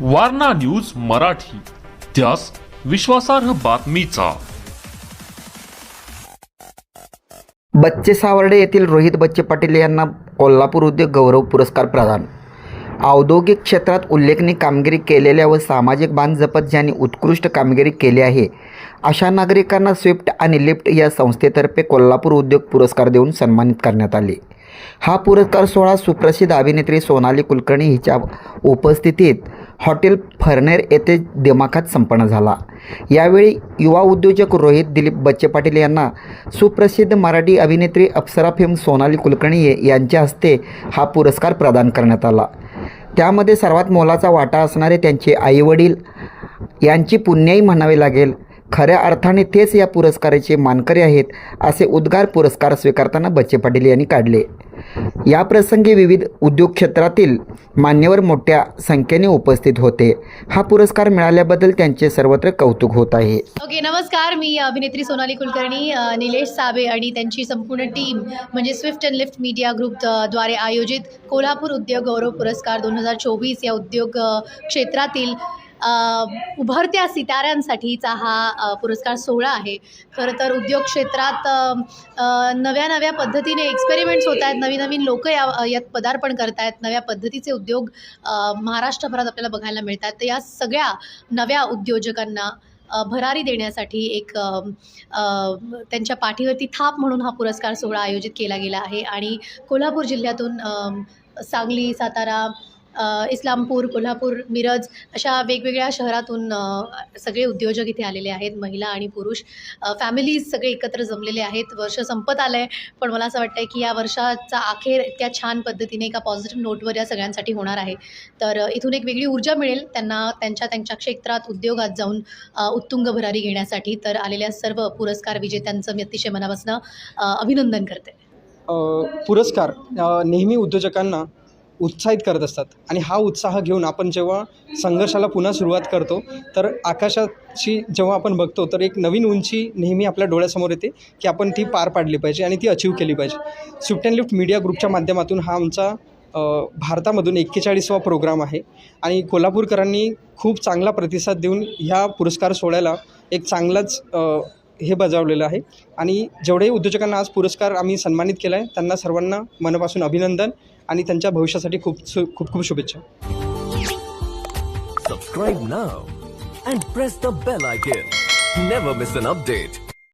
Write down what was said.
Warna news Marathi. त्यास विश्वासार्ह बातमीचा. बच्चे सावर्डे येथील रोहित बच्चे पाटील यांना कोल्हापूर उद्योग गौरव पुरस्कार प्रदान. औद्योगिक क्षेत्रात उल्लेखनीय कामगिरी केलेल्या व सामाजिक बांध जपत ज्यांनी उत्कृष्ट कामगिरी केली आहे अशा नागरिकांना स्विफ्ट आणि लिफ्ट या संस्थेतर्फे कोल्हापूर उद्योग पुरस्कार देऊन सन्मानित करण्यात आले. हा पुरस्कार सोहळा सुप्रसिद्ध अभिनेत्री सोनाली कुलकर्णी हिच्या उपस्थितीत हॉटेल फर्नेर येथे दिमाखात संपन्न झाला. यावेळी युवा उद्योजक रोहित दिलीप बच्चे पाटील यांना सुप्रसिद्ध मराठी अभिनेत्री अप्सरा फेम सोनाली कुलकर्णी यांच्या हस्ते हा पुरस्कार प्रदान करण्यात आला. त्यामध्ये सर्वात मोलाचा वाटा असणारे त्यांचे आईवडील यांची पुण्याई म्हणावे लागेल. खऱ्या अर्थाने तेच या पुरस्काराचे मानकरी आहेत असे उद्गार पुरस्कार स्वीकारताना बच्चे पाटील यांनी काढले. या प्रसंगी विविध उद्योग क्षेत्रातील मान्यवर मोठ्या संख्येने उपस्थित होते. हा पुरस्कार मिळाल्याबद्दल त्यांचे सर्वत्र कौतुक होत आहे. ओके नमस्कार. मी अभिनेत्री सोनाली कुलकर्णी निलेश साबे आणि त्यांची संपूर्ण टीम म्हणजे स्विफ्ट अँड लिफ्ट मीडिया ग्रुपद्वारे आयोजित कोल्हापूर उद्योग गौरव पुरस्कार दोन हजार चोवीस या उद्योग क्षेत्रातील उभरत्या सिताऱ्यांसाठीचा हा पुरस्कार सोहळा आहे. खरं तर उद्योग क्षेत्रात नव्या नव्या पद्धतीने एक्सपेरिमेंट्स होत आहेत. नवीन नवीन लोक या यात पदार्पण करत आहेत नव्या पद्धतीचे उद्योग महाराष्ट्रभरात आपल्याला बघायला मिळतात. तर या सगळ्या नव्या उद्योजकांना भरारी देण्यासाठी एक त्यांच्या पाठीवरती थाप म्हणून हा पुरस्कार सोहळा आयोजित केला गेला आहे. आणि कोल्हापूर जिल्ह्यातून सांगली सातारा इस्लामपूर कोल्हापूर मिरज अशा वेगवेगळ्या शहरातून सगळे उद्योजक इथे आलेले आहेत महिला आणि पुरुष. फॅमिलीज सगळे एकत्र जमलेले आहेत. वर्ष संपत आलं आहे पण मला असं वाटतं आहे की या वर्षाचा अखेर इतक्या छान पद्धतीने एका पॉझिटिव्ह नोटवर या सगळ्यांसाठी होणार आहे. तर इथून एक वेगळी ऊर्जा मिळेल त्यांना त्यांच्या त्यांच्या क्षेत्रात उद्योगात जाऊन उत्तुंग भरारी घेण्यासाठी. तर आलेल्या सर्व पुरस्कार विजेत्यांचं मी अतिशय मनापासून अभिनंदन करते. पुरस्कार नेहमी उद्योजकांना उत्साहित करत असतात. आणि हा उत्साह घेऊन आपण जेव्हा संघर्षाला पुन्हा सुरुवात करतो तर आकाशाची जेव्हा आपण बघतो तर एक नवीन उंची नेहमी आपल्या डोळ्यासमोर येते की आपण ती पार पाडली पाहिजे आणि ती अचीव केली पाहिजे. स्विफ्ट अँड लिफ्ट मीडिया ग्रुपच्या माध्यमातून हा आमचा भारतामधून एक्केचाळीसवा प्रोग्राम आहे. आणि कोल्हापूरकरांनी खूप चांगला प्रतिसाद देऊन ह्या पुरस्कार सोहळ्याला एक चांगलाच हे बजावलेलं आहे. आणि जेवढेही उद्योजकांना आज पुरस्कार आम्ही सन्मानित केला आहे त्यांना सर्वांना मनापासून अभिनंदन आणि त्यांच्या भविष्यासाठी खूप सु खूप खूप शुभेच्छा. Subscribe now and press the bell icon never miss an.